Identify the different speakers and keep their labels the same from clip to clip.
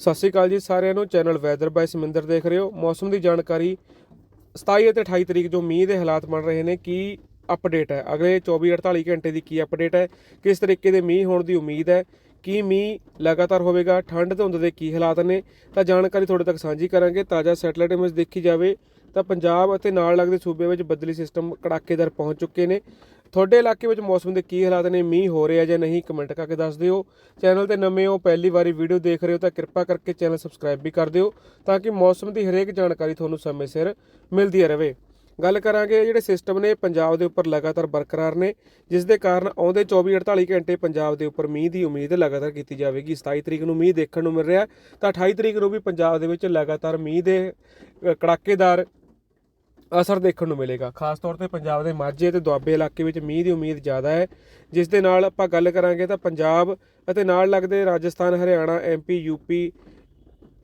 Speaker 1: ਸਤਿ ਸ਼੍ਰੀ ਅਕਾਲ ਜੀ ਸਾਰਿਆਂ ਨੂੰ। ਚੈਨਲ ਵੈਦਰ ਬਾਈ ਸਮਿੰਦਰ ਦੇਖ ਰਹੇ ਹੋ। ਮੌਸਮ ਦੀ ਜਾਣਕਾਰੀ 27 ਅਤੇ 28 ਤਰੀਕ ਜੋ ਮੀਂਹ ਦੇ ਹਾਲਾਤ ਬਣ ਰਹੇ ਨੇ, ਕੀ ਅਪਡੇਟ ਹੈ? ਅਗਲੇ 24 48 ਘੰਟੇ ਦੀ ਕੀ ਅਪਡੇਟ ਹੈ? ਕਿਸ ਤਰੀਕੇ ਦੇ ਮੀਂਹ ਹੋਣ ਦੀ ਉਮੀਦ ਹੈ? ਕੀ ਮੀਂਹ ਲਗਾਤਾਰ ਹੋਵੇਗਾ? ਠੰਡ ਧੁੰਦ ਦੇ ਕੀ ਹਾਲਾਤ ਨੇ? ਤਾਂ ਜਾਣਕਾਰੀ ਤੁਹਾਡੇ ਤੱਕ ਸਾਂਝੀ ਕਰਾਂਗੇ। ਤਾਜ਼ਾ ਸੈਟਲਾਈਟ ਇਮੇਜ ਦੇਖੀ ਜਾਵੇ ਤਾਂ ਪੰਜਾਬ ਅਤੇ ਨਾਲ ਲੱਗਦੇ ਸੂਬੇ ਵਿੱਚ ਬੱਦਲੀ ਸਿਸਟਮ ਕੜਾਕੇਦਾਰ ਪਹੁੰਚ ਚੁੱਕੇ ਨੇ। ਤੁਹਾਡੇ ਇਲਾਕੇ ਵਿੱਚ ਮੌਸਮ ਦੇ ਕੀ ਹਾਲਾਤ ਨੇ? ਮੀਂਹ ਹੋ ਰਿਹਾ ਜਾਂ ਨਹੀਂ? ਕਮੈਂਟ ਕਰਕੇ ਦੱਸ ਦਿਓ। ਚੈਨਲ ਤੇ ਨਵੇਂ ਹੋ, ਪਹਿਲੀ ਵਾਰੀ ਵੀਡੀਓ ਦੇਖ ਰਹੇ ਹੋ ਤਾਂ ਕਿਰਪਾ ਕਰਕੇ ਚੈਨਲ ਸਬਸਕ੍ਰਾਈਬ ਵੀ ਕਰ ਦਿਓ ਤਾਂ ਕਿ ਮੌਸਮ ਦੀ ਹਰੇਕ ਜਾਣਕਾਰੀ ਤੁਹਾਨੂੰ ਸਮੇਂ ਸਿਰ ਮਿਲਦੀ ਰਹੇ। ਗੱਲ ਕਰਾਂਗੇ ਜਿਹੜੇ ਸਿਸਟਮ ਨੇ, ਪੰਜਾਬ ਦੇ ਉੱਪਰ ਲਗਾਤਾਰ ਬਰਕਰਾਰ ਨੇ, ਜਿਸ ਦੇ ਕਾਰਨ ਆਉਂਦੇ 24 48 ਘੰਟੇ ਪੰਜਾਬ ਦੇ ਉੱਪਰ ਮੀਂਹ ਦੀ ਉਮੀਦ ਲਗਾਤਾਰ ਕੀਤੀ ਜਾਵੇਗੀ। 27 ਤਰੀਕ ਨੂੰ ਮੀਂਹ ਦੇਖਣ ਨੂੰ ਮਿਲ ਰਿਹਾ। ਤਾਂ 28 ਤਰੀਕ ਨੂੰ ਵੀ ਪੰਜਾਬ ਦੇ ਵਿੱਚ ਲਗਾਤਾਰ ਮੀਂਹ ਦੇ ਕੜਾਕੇਦਾਰ ਅਸਰ ਦੇਖਣ ਨੂੰ ਮਿਲੇਗਾ। ਖਾਸ ਤੌਰ ਤੇ ਪੰਜਾਬ ਦੇ ਮਾਝੇ ਤੇ ਦੁਆਬੇ ਇਲਾਕੇ ਵਿੱਚ ਮੀਂਹ ਦੀ ਉਮੀਦ ਜ਼ਿਆਦਾ ਹੈ, ਜਿਸ ਦੇ ਨਾਲ ਆਪਾਂ ਗੱਲ ਕਰਾਂਗੇ ਤਾਂ ਪੰਜਾਬ ਅਤੇ ਨਾਲ ਲੱਗਦੇ ਰਾਜਸਥਾਨ, ਹਰਿਆਣਾ ਐਮਪੀ ਯੂਪੀ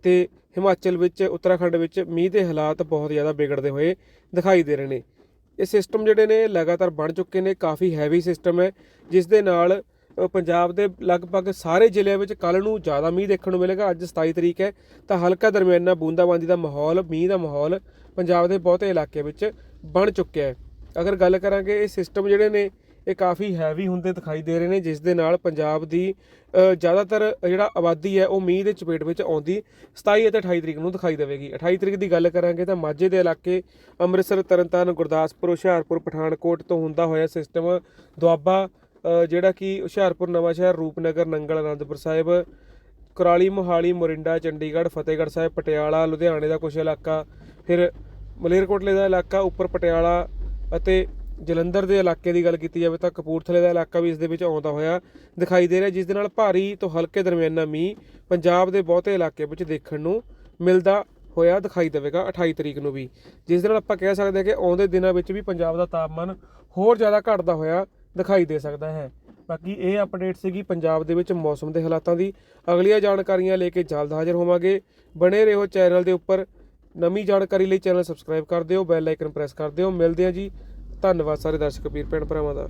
Speaker 1: ਤੇ ਹਿਮਾਚਲ ਵਿੱਚ, ਉੱਤਰਾਖੰਡ ਵਿੱਚ ਮੀਂਹ ਦੇ ਹਾਲਾਤ ਬਹੁਤ ਜ਼ਿਆਦਾ ਵਿਗੜਦੇ ਹੋਏ ਦਿਖਾਈ ਦੇ ਰਹੇ ਨੇ। ਇਹ ਸਿਸਟਮ ਜਿਹੜੇ ਨੇ ਲਗਾਤਾਰ ਬਣ ਚੁੱਕੇ ਨੇ, ਕਾਫੀ ਹੈਵੀ ਸਿਸਟਮ ਹੈ, ਜਿਸ ਦੇ ਨਾਲ ਪੰਜਾਬ ਦੇ ਲਗਭਗ ਸਾਰੇ ਜ਼ਿਲ੍ਹਿਆਂ ਵਿੱਚ ਕੱਲ ਨੂੰ ਜ਼ਿਆਦਾ ਮੀਂਹ ਦੇਖਣ ਨੂੰ ਮਿਲੇਗਾ। ਅੱਜ 27 ਤਰੀਕ ਹੈ, ਤਾਂ ਹਲਕਾ ਦਰਮਿਆਨਾ ਬੂੰਦਾਬਾਂਦੀ ਦਾ ਮਾਹੌਲ, ਮੀਂਹ ਦਾ ਮਾਹੌਲ ਪੰਜਾਬ ਦੇ ਬਹੁਤੇ ਇਲਾਕੇ ਵਿੱਚ ਬਣ ਚੁੱਕਿਆ ਹੈ। ਅਗਰ ਗੱਲ ਕਰਾਂਗੇ, ਇਹ ਸਿਸਟਮ ਜਿਹੜੇ ਨੇ, ਇਹ ਕਾਫੀ ਹੈਵੀ ਹੁੰਦੇ ਦਿਖਾਈ ਦੇ ਰਹੇ ਨੇ, ਜਿਸ ਦੇ ਨਾਲ ਪੰਜਾਬ ਦੀ ਜ਼ਿਆਦਾਤਰ ਜਿਹੜਾ ਆਬਾਦੀ ਹੈ, ਉਹ ਮੀਂਹ ਦੇ ਚਪੇਟ ਵਿੱਚ ਆਉਂਦੀ 27 ਅਤੇ 28 ਤਰੀਕ ਨੂੰ ਦਿਖਾਈ ਦੇਵੇਗੀ। 28 ਤਰੀਕ ਦੀ ਗੱਲ ਕਰਾਂਗੇ, ਤਾਂ ਮਾਝੇ ਦੇ ਇਲਾਕੇ ਅੰਮ੍ਰਿਤਸਰ, ਤਰਨਤਾਰਨ, ਗੁਰਦਾਸਪੁਰ, ਹੁਸ਼ਿਆਰਪੁਰ, ਪਠਾਨਕੋਟ ਤੋਂ ਹੁੰਦਾ ਹੋਇਆ ਸਿਸਟਮ ਦੁਆਬਾ ਜਿਹੜਾ ਕਿ ਹੁਸ਼ਿਆਰਪੁਰ ਨਵਾਂਸ਼ਹਿਰ ਰੂਪਨਗਰ, ਨੰਗਲ, ਅਨੰਦਪੁਰ ਸਾਹਿਬ, ਕੁਰਾਲੀ, ਮੋਹਾਲੀ, ਮੋਰਿੰਡਾ, ਚੰਡੀਗੜ੍ਹ, ਫਤਿਹਗੜ੍ਹ ਸਾਹਿਬ, ਪਟਿਆਲਾ, ਲੁਧਿਆਣੇ ਦਾ ਕੁਝ ਇਲਾਕਾ, ਫਿਰ ਮਲੇਰਕੋਟਲੇ ਦਾ ਇਲਾਕਾ, ਉੱਪਰ ਪਟਿਆਲਾ ਅਤੇ ਜਲੰਧਰ ਦੇ ਇਲਾਕੇ ਦੀ ਗੱਲ ਕੀਤੀ ਜਾਵੇ ਤਾਂ ਕਪੂਰਥਲੇ ਦਾ ਇਲਾਕਾ ਵੀ ਇਸ ਦੇ ਵਿੱਚ ਆਉਂਦਾ ਹੋਇਆ ਦਿਖਾਈ ਦੇ ਰਿਹਾ। ਜਿਸ ਦੇ ਨਾਲ ਭਾਰੀ ਤੋਂ ਹਲਕੇ ਦਰਮਿਆਨਾ ਮੀਂਹ ਪੰਜਾਬ ਦੇ ਬਹੁਤੇ ਇਲਾਕੇ ਵਿੱਚ ਦੇਖਣ ਨੂੰ ਮਿਲਦਾ ਹੋਇਆ ਦਿਖਾਈ ਦੇਵੇਗਾ 28 ਤਰੀਕ ਨੂੰ ਵੀ। ਜਿਸ ਦੇ ਨਾਲ ਆਪਾਂ ਕਹਿ ਸਕਦੇ ਹਾਂ ਕਿ ਆਉਂਦੇ ਦਿਨਾਂ ਵਿੱਚ ਵੀ ਪੰਜਾਬ ਦਾ ਤਾਪਮਾਨ ਹੋਰ ਜ਼ਿਆਦਾ ਘਟਦਾ ਹੋਇਆ ਦਿਖਾਈ ਦੇ ਸਕਦਾ ਹੈ। ਬਾਕੀ ਇਹ ਅਪਡੇਟ ਸੀਗੀ ਪੰਜਾਬ ਦੇ ਵਿੱਚ ਮੌਸਮ ਦੇ ਹਾਲਾਤਾਂ ਦੀ। ਅਗਲੀਆਂ ਜਾਣਕਾਰੀਆਂ ਲੈ ਕੇ ਜਲਦ ਹਾਜ਼ਰ ਹੋਵਾਂਗੇ। ਬਣੇ ਰਹੋ ਚੈਨਲ ਦੇ ਉੱਪਰ। ਨਵੀਂ ਜਾਣਕਾਰੀ ਲਈ ਚੈਨਲ ਸਬਸਕ੍ਰਾਈਬ ਕਰ ਦਿਓ, ਬੈਲ ਆਈਕਨ ਪ੍ਰੈਸ ਕਰ ਦਿਓ। ਮਿਲਦੇ ਹਾਂ ਜੀ। ਧੰਨਵਾਦ ਸਾਰੇ ਦਰਸ਼ਕ, ਵੀਰ, ਭੈਣ ਭਰਾਵਾਂ ਦਾ।